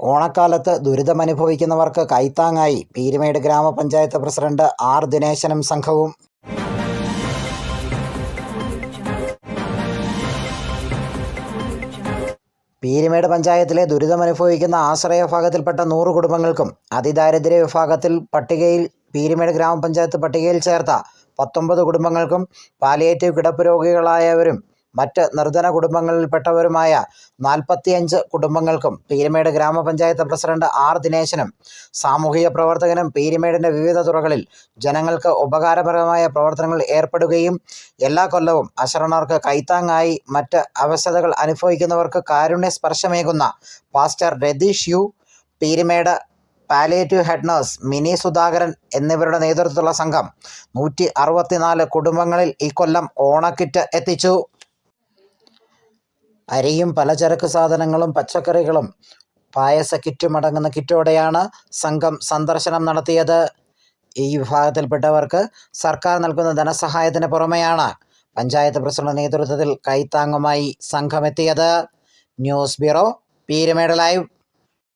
ഓണക്കാലത്ത് ദുരിതമനുഭവിക്കുന്നവർക്ക് കൈത്താങ്ങായി. പീരുമേട് ഗ്രാമപഞ്ചായത്ത് president R ദിനേശനും സംഘവും. പീരുമേട് പഞ്ചായത്തിലെ ദുരിതമനുഭവിക്കുന്ന ആശ്രയ വിഭാഗത്തിൽപ്പെട്ട നൂറ് കുടുംബങ്ങൾക്കും അതിദാരിദ്ര്യ വിഭാഗത്തിൽ പട്ടികയിൽ പീരുമേട് ഗ്രാമപഞ്ചായത്ത് പട്ടികയിൽ ചേർത്ത പത്തൊമ്പത് കുടുംബങ്ങൾക്കും പാലിയേറ്റീവ് കിടപ്പ് രോഗികളായവരും മറ്റ് നിർധന കുടുംബങ്ങളിൽപ്പെട്ടവരുമായ നാൽപ്പത്തിയഞ്ച് കുടുംബങ്ങൾക്കും പീരുമേട് ഗ്രാമപഞ്ചായത്ത് പ്രസിഡന്റ് ആർ ദിനേശനും സാമൂഹിക പ്രവർത്തകനും പീരുമേടിന്റെ വിവിധ തുറകളിൽ ജനങ്ങൾക്ക് ഉപകാരപ്രദമായ പ്രവർത്തനങ്ങൾ ഏർപ്പെടുകയും എല്ലാ കൊല്ലവും അശരണർക്ക് കൈത്താങ്ങായി മറ്റ് അവശതകൾ അനുഭവിക്കുന്നവർക്ക് കാരുണ്യ സ്പർശമേകുന്ന pastor Ratheesh U Peermade palliative head nurse Mini Sudhakaran എന്നിവരുടെ നേതൃത്വത്തിലുള്ള സംഘം നൂറ്റി അറുപത്തിനാല് കുടുംബങ്ങളിൽ ഇക്കൊല്ലം ഓണക്കിറ്റ് എത്തിച്ചു. അരിയും പലചരക്ക് സാധനങ്ങളും പച്ചക്കറികളും പായസ കിറ്റും അടങ്ങുന്ന കിറ്റോടെയാണ് സംഘം സന്ദർശനം നടത്തിയത്. ഈ വിഭാഗത്തിൽപ്പെട്ടവർക്ക് സർക്കാർ നൽകുന്ന ധനസഹായത്തിന് പുറമെയാണ് പഞ്ചായത്ത് പ്രസിഡന്റ് നേതൃത്വത്തിൽ കൈത്താങ്ങുമായി സംഘമെത്തിയത്. News bureau Peermade live.